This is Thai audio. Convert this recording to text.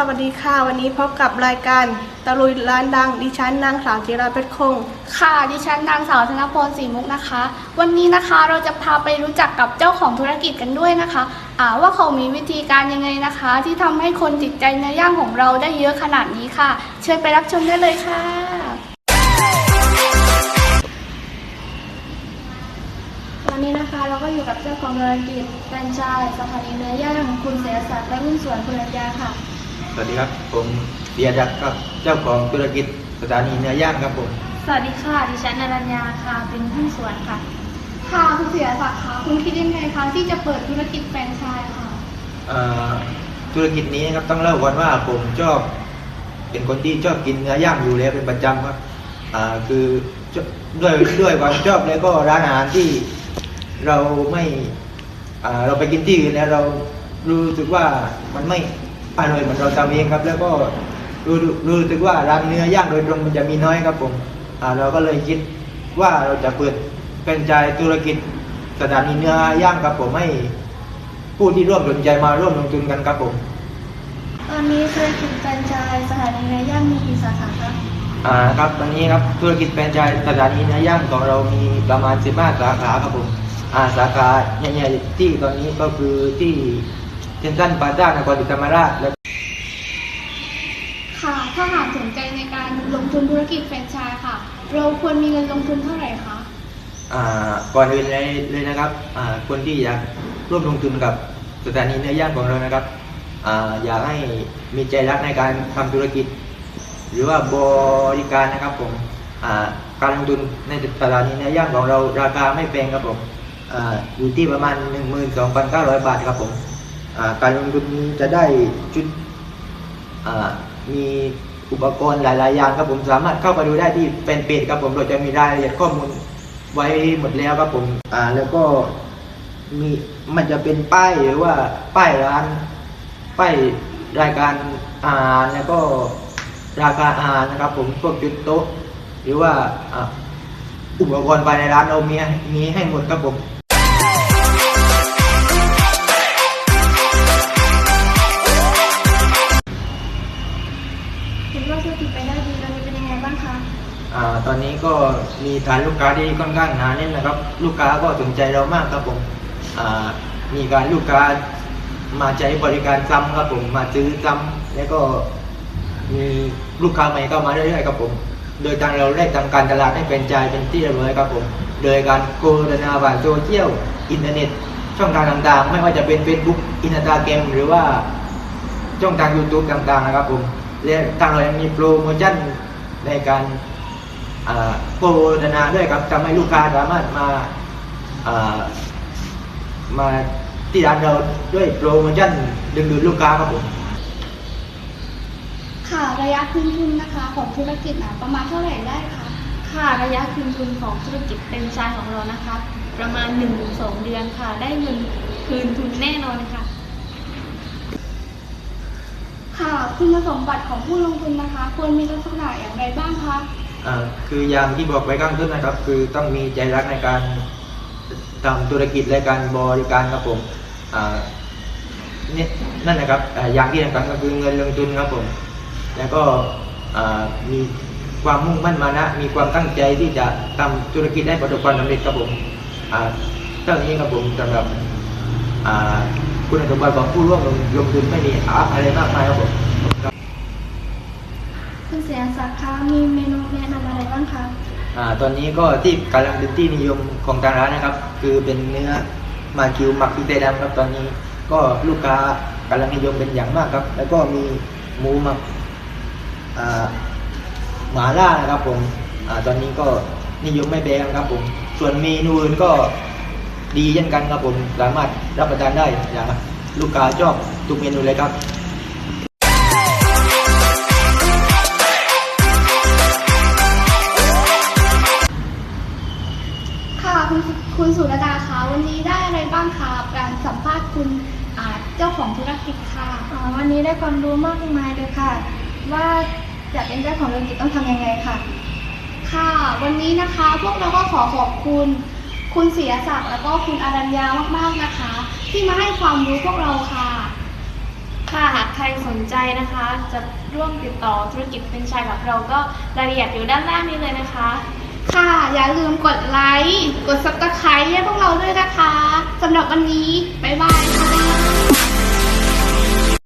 สวัสดีค่ะ วันนี้พบกับรายการตะลุยร้านดัง ดิฉันนางสาวจิราเพชรคง ค่ะ ดิฉันนางสาวธนพรศรีมุกนะคะ วันนี้นะคะเราจะพาไปรู้จักกับเจ้าของธุรกิจกันด้วยนะคะอ่าว่าเขามีวิธีการยังไงนะคะ ที่ทำให้คนติดใจเนื้อย่างของเราได้เยอะขนาดนี้ค่ะ เชิญไปรับชมได้เลยค่ะวันนี้นะคะเราก็อยู่กับเจ้าของธุรกิจแฟรนไชส์สถานีเนื้อย่างคุณเสียศักดิ์และหุ้นส่วนคุณอัญญาค่ะ สวัสดีครับ ผมเบียร์ดักครับเจ้าของธุรกิจสถานีเนื้อย่างครับผม สวัสดีค่ะ ดิฉันอรัญญาค่ะ เป็นหุ้นส่วนค่ะ ค่ะคุณเสียศักดิ์คะคุณคิดยังไงคะที่จะเปิดธุรกิจแฟรนไชส์ค่ะเอ่อธุรกิจนี้นะครับต้องเล่าก่อนว่าผมชอบ เป็นคนที่ชอบกินเนื้อย่างอยู่แล้วเป็นประจำครับอ่าคือชอบด้วยด้วยความชอบแล้วก็ร้านอาหารที่เราไม่อ่าเราไปกินที่อื่นแล้วเรารู้สึกว่ามันไม่ อร่อยเหมือนเราทำเองครับ แล้วก็รู้รู้สึกว่าร้านเนื้อย่างโดยตรงมันจะมีน้อยครับผมอ่าเราก็เลยคิดว่าเราจะเปิดเป็นใจายธุรกิจสถานีเนื้อย่างครับผมให้ผู้ที่ร่วมสนใจมาร่วมลงทุนกันครับผม ตอนนี้ธุรกิจแฟรนไชส์สถานีเนื้อย่างมีกี่สาขาคะอ่าครับตอนนี้ครับธุรกิจแฟรนไชส์สถานีเนื้อย่างของเรามีประมาณ15สาขาครับผมอ่าสาขาใหญ่ๆที่ตอนนี้ก็คือที่ เซ็นทรัลพลาซ่านครศรีธรรมราชและค่ะ ถ้าหากสนใจในการลงทุนธุรกิจแฟรนไชส์ค่ะ เราควรมีเงินลงทุนเท่าไหร่คะ อ่าก่อนอื่นเลยเลยนะครับอ่าคนที่อยากร่วมลงทุนกับสถานีเนื้อย่างของเรานะครับอ่าอยากให้มีใจรักในการทำธุรกิจ หรือว่าบริการนะครับผมอ่าการลงทุนในตลาดนี้เนื้อย่างของเราราคาไม่แพงครับผมอาอยู่ที่ประมาณ 12,900 บาทครับผมอ่า การลงทุนนี้จะได้ชุดมีอุปกรณ์หลาย ๆ อย่างครับผมสามารถเข้าไปดูได้ที่เป็นเพจครับผมเราจะมีรายละเอียดข้อมูลไว้หมดแล้วครับผมอ่าแล้วก็มีมันจะเป็นป้ายหรือว่าป้ายร้านป้ายรายการอาหารแล้วก็ราคาอาหารนะครับ ผมพวกจุดโต๊ะหรือว่าอุปกรณ์ภายในร้านเรามีมีให้หมดครับผม ตอนนี้ก็มีฐานลูกค้าที่ค่อนข้างหนาแน่นนะครับ ลูกค้าก็สนใจเรามากครับผมมีการลูกค้ามาใช้บริการซ้ำครับผมมาซื้อซ้ำแล้วก็มีลูกค้าใหม่เข้ามาเรื่อยๆครับผม โดยทางเราได้ทำการตลาดให้เป็นใจเป็นที่เรียบร้อยครับผม โดยการโฆษณาผ่านโซเชียลอินเทอร์เน็ต ช่องทางต่างๆ ไม่ว่าจะเป็น Facebook อินสตาแกรมหรือว่าช่องทาง YouTube ต่างๆนะครับผมและทางเรายังมีโปรโมชั่นในการ อ่าโฆษณาด้วยครับทำให้ลูกค้าสามารถมาามาที่ร้านเราด้วยโปรโมชั่นดึงดูดลูกค้าครับผมค่ะระยะคืนทุนนะคะของธุรกิจนะประมาณเท่าไหร่ได้คะค่ะระยะคืนทุนของธุรกิจเป็นชายของเรานะคะ ประมาณ1-2เดือนค่ะ ได้เงินคืนทุนแน่นอนค่ะ ค่ะคุณสมบัติของผู้ลงทุนนะคะ ควรมีลักษณะอย่างไรบ้างคะ คืออย่างที่บอกไว้ข้างต้นนะครับ คือต้องมีใจรักในการทำธุรกิจและการบริการครับผมนี่นั่นนะครับออย่างที่สำคัญก็คือเงินลงทุนครับผม แล้วก็มีความมุ่งมั่นมานะ มีความตั้งใจที่จะทำธุรกิจให้ประสบความสำเร็จครับผมเท่านี้ครับผมสำหรับคุณสมบัติของผู้ร่วมลงลงทุนไม่มีอะไรมากมายครับผม เสียศักดิ์คะมีเมนูแนะนำอะไรบ้างคะอ่าตอนนี้ก็ที่กำลังเป็นที่นิยมของทางร้านนะครับ คือเป็นเนื้อมาคิวหมักพริกไทยดำครับตอนนี้ ก็ลูกค้ากำลังนิยมเป็นอย่างมากครับ แล้วก็มีหมูหมักอ่าหมาล่านะครับผมอ่าตอนนี้ก็นิยมไม่แพ้ครับผม ส่วนเมนูอื่นก็ดีเช่นกันครับผมสามารถรับประทานได้อย่างลูกค้าชอบทุกเมนูเลยครับ ค่ะคุณคุณสุรดาคะวันนี้ได้อะไรบ้างคะการสัมภาษณ์คุณอ่าเจ้าของธุรกิจค่ะอ๋อวันนี้ได้ความรู้มากมายเลยค่ะ ว่าจะเป็นเจ้าของธุรกิจต้องทำยังไงค่ะ ค่ะวันนี้นะคะพวกเราก็ขอขอบคุณคุณเสียศักดิ์แล้วก็คุณอรัญญามากๆนะคะ ที่มาให้ความรู้พวกเราค่ะ ค่ะหากใครสนใจนะคะ จะร่วมติดต่อธุรกิจเป็นไชน์กับเราก็รายละเอียดอยู่ด้านล่างนี้เลยนะคะ ค่ะ อย่าลืมกดไลค์ กดซับสไครต์ให้พวกเราด้วยนะคะสำหรับวันนี้ บ๊ายบายค่ะ